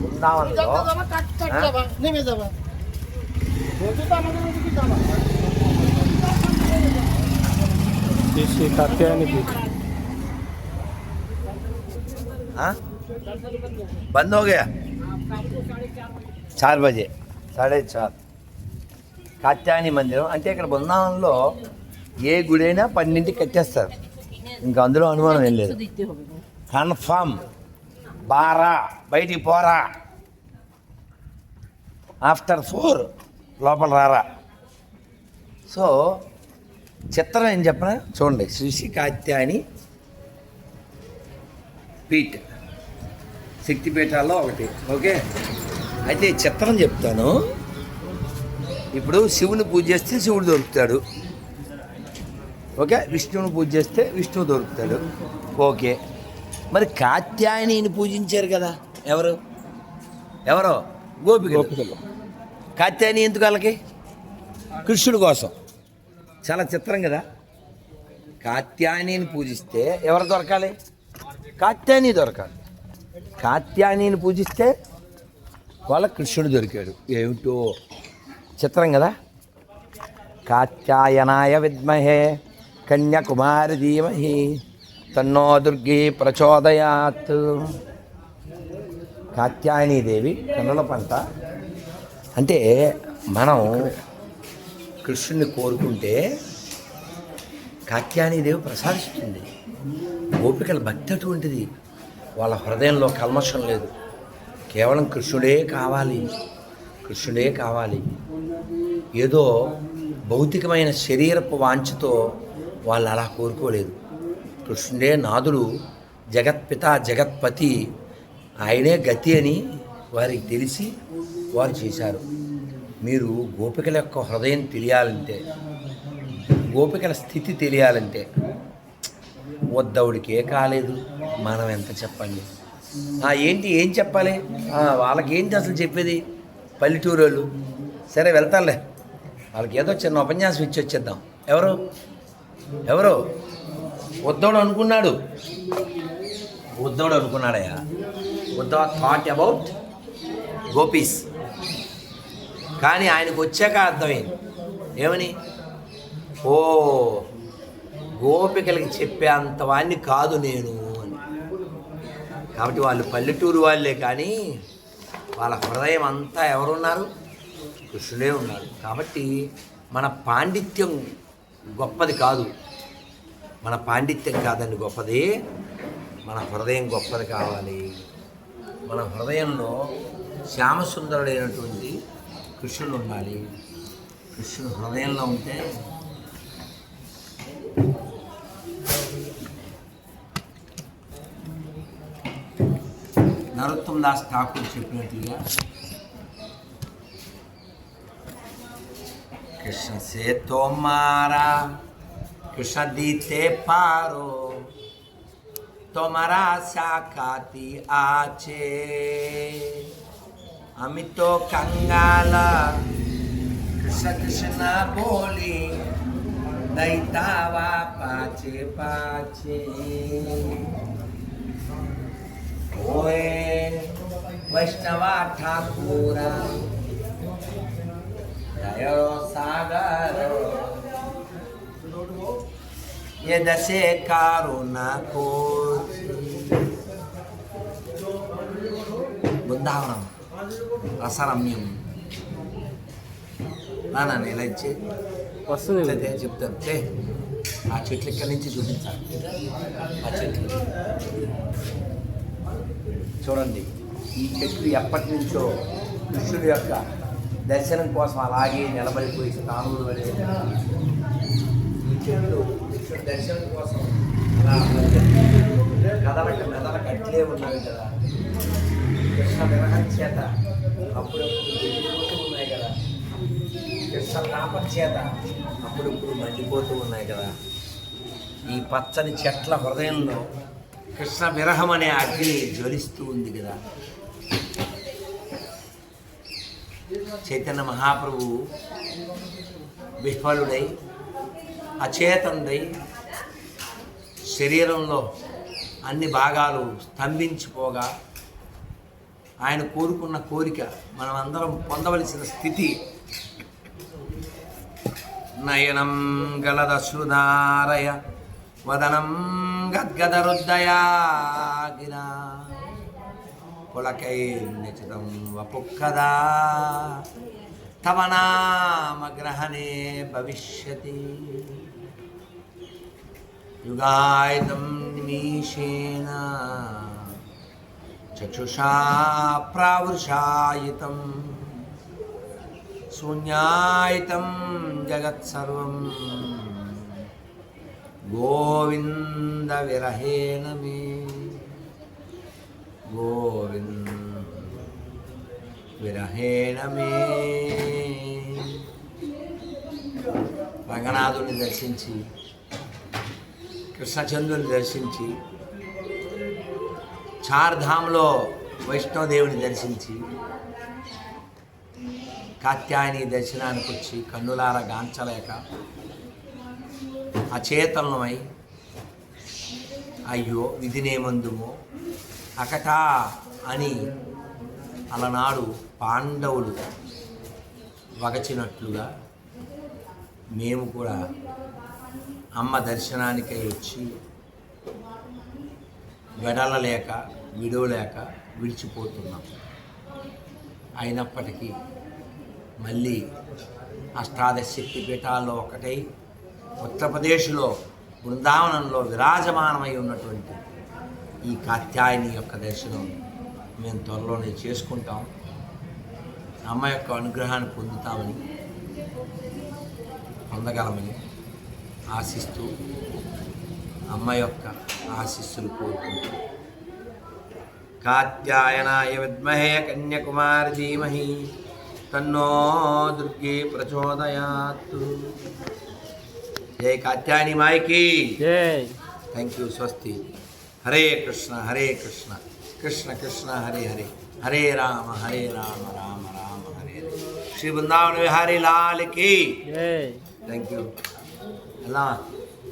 బృందావనంలో নেমে যাবা বলছি তো আমাদের ওদিকে যাবা శ్రీ కాత్యాయని పీఠ हाँ? बंद हो गया చార్ బజే సాడే చార్ కాత్యాయని మందిరం అంటే ఇక్కడ బృందావనంలో ఏ గుడైనా పన్నెండింటికి కట్టేస్తారు ఇంకా అందులో అనుమానం ఏం లేదు కన్ఫామ్ బారా బయటికి పోరా. ఆఫ్టర్ ఫోర్ లోపల రారా. సో చిత్రం ఏం చెప్పిన? చూడండి శ్రీ కాత్యాయని పీఠ్ శక్తిపీఠాల్లో ఒకటి ఓకే? అయితే చిత్రం చెప్తాను. ఇప్పుడు శివుని పూజ చేస్తే శివుడు దొరుకుతాడు. ఓకే? విష్ణువుని పూజ చేస్తే విష్ణువు దొరుకుతాడు. ఓకే. మరి కాత్యాయనిని పూజించారు కదా ఎవరు? ఎవరో? గోపిక కాత్యాయని ఎందుకు వాళ్ళకి? కృష్ణుడి కోసం. చాలా చిత్రం కదా. కాత్యాయనిని పూజిస్తే ఎవరు దొరకాలి? కాత్యాయని దొరకాలి. కాత్యాయనిని పూజిస్తే వాళ్ళ కృష్ణుడు దొరికాడు. ఏమిటో? చిత్రం కదా. కాత్యాయనాయ విద్మహే కన్యాకుమారి ధీమహి. తన్నో దుర్గి ప్రచోదయాత్. కాత్యాయనీదేవి కన్నుల పంట. అంటే మనం కృష్ణుని కోరుకుంటే కాత్యాయనీదేవి ప్రసాదిస్తుంది. గోపికల భక్తి అటువంటిది. వాళ్ళ హృదయంలో కల్మషం లేదు. కేవలం కృష్ణుడే కావాలి. కృష్ణుడే కావాలి. ఏదో భౌతికమైన శరీరపు వాంఛతో వాళ్ళు అలా కోరుకోలేదు. కృష్ణుడే నాదుడు జగత్పిత జగత్పతి. ఆయనే గతి అని వారికి తెలిసి వారు చేశారు. మీరు గోపికల యొక్క హృదయం తెలియాలంటే గోపికల స్థితి తెలియాలంటే వద్దవుడికి ఏ కాలేదు. మనం ఎంత చెప్పండి? ఏంటి ఏం చెప్పాలి? వాళ్ళకేంటి వాళ్ళకి ఏంటి అసలు చెప్పేది? పల్లెటూరు వాళ్ళు సరే వెళ్తానులే. వాళ్ళకి ఏదో చిన్న ఉపన్యాసం ఇచ్చి వచ్చేద్దాం. ఎవరు? ఎవరు? ఉద్దవుడు అనుకున్నాడు. ఉద్దవుడు అనుకున్నాడయ్యా. ఉద్దవ థాట్ అబౌట్ గోపీస్ కానీ ఆయనకు వచ్చాక అర్థమైంది. ఏమని? ఓ గోపికలకి చెప్పే అంత వాడిని కాదు నేను అని. కాబట్టి వాళ్ళు పల్లెటూరు వాళ్ళే కానీ వాళ్ళ హృదయం అంతా ఎవరున్నారు? కృష్ణుడే ఉన్నారు. కాబట్టి మన పాండిత్యం గొప్పది కాదు. మన పాండిత్యం కాదండి గొప్పది. మన హృదయం గొప్పది కావాలి. మన హృదయంలో శ్యామసుందరుడైనటువంటి కృష్ణుడు ఉండాలి. కృష్ణుడు హృదయంలో ఉంటే నరోత్తం దాస్ ఠాకూర్ చెప్పినట్లుగా కృష్ణ సేతో మారా कुशा दीते पारो तुम्हारा साकाती आचे अमित तो कंगाल, कृष्ण कृष्ण बोली दैतावा पाचे पाचे। ओए, वैष्णवा ठाकुरा दयो सागरो। ఎదసే కారుణకు బృందావనం రసరమ్యం నానా ఇలా ఇచ్చి వస్తుంది. చెప్తాను. చెప్తే ఆ చెట్లు ఇక్కడి నుంచి చూపించాలి ఆ చెట్లు. చూడండి ఈ చెట్లు ఎప్పటి నుంచో కృష్ణుడి యొక్క దర్శనం కోసం అలాగే నిలబడిపోయి స్థానంలో ఈ చెట్లు దర్శనం కోసం అలా కదలక మెదలక ఉన్నాయి కదా. కృష్ణ విరహం చేత అప్పుడప్పుడు వెళ్ళిపోతూ ఉన్నాయి కదా. కృష్ణ తాపం చేత అప్పుడప్పుడు మండిపోతూ ఉన్నాయి కదా. ఈ పచ్చని చెట్ల హృదయంలో కృష్ణ విరహం అనే అగ్ని జ్వలిస్తూ ఉంది కదా. చైతన్య మహాప్రభు విఫలుడై అచేతనుడై శరీరంలో అన్ని భాగాలు స్తంభించిపోగా ఆయన కోరుకున్న కోరిక మనం అందరం పొందవలసిన స్థితి. నయనం గలదశ్రుధారయ వదనం గద్గదరుద్దయా గిరా పులకైర్నిచితం వపుక్కదా. తవ నామగ్రహణే భవిష్యతి. యుగాయుధం నిమీషేణ చక్షుషా ప్రావృషాయితం శూన్యాయితం జగత్సర్వం గోవింద విరహేణ మే గోవింద విరహేణ మే రంగనాథుని దర్శించి కృష్ణచంద్రుని దర్శించి చార్ధామ్లో వైష్ణోదేవుని దర్శించి కాత్యాయని దర్శనానికి వచ్చి కన్నులార గాంచలేక అచేతనమై అయ్యో విధినేమందుమో అకటా అని అలనాడు పాండవులు వగచినట్లుగా మేము కూడా అమ్మ దర్శనానికై వచ్చి వెడలలేక విడవలేక విడిచిపోతున్నాం. అయినప్పటికీ మళ్ళీ అష్టాదశ శక్తి పీఠాల్లో ఒకటై ఉత్తరప్రదేశ్లో బృందావనంలో విరాజమానమై ఉన్నటువంటి ఈ కాత్యాయని యొక్క దర్శనం మేము త్వరలోనే చేసుకుంటాం. అమ్మ యొక్క అనుగ్రహాన్ని పొందుతామని పొందగలమని ఆశిస్తూ అమ్మ యొక్క ఆశీస్సులు కోరుకుంటూ కాత్యాయనాయ విద్మహే కన్యకుమారి ధీమహి తన్నో దుర్గే ప్రచోదయాత్ జై కాత్యాయని మాయకి జై థ్యాంక్ యూ స్వస్తి హరే కృష్ణ హరే కృష్ణ కృష్ణ కృష్ణ హరే హరే హరే రామ హరే రామ రామ రామ హరే హరే శ్రీ బృందావన విహారీ లాల్ కి జై థ్యాంక్ యూ 知？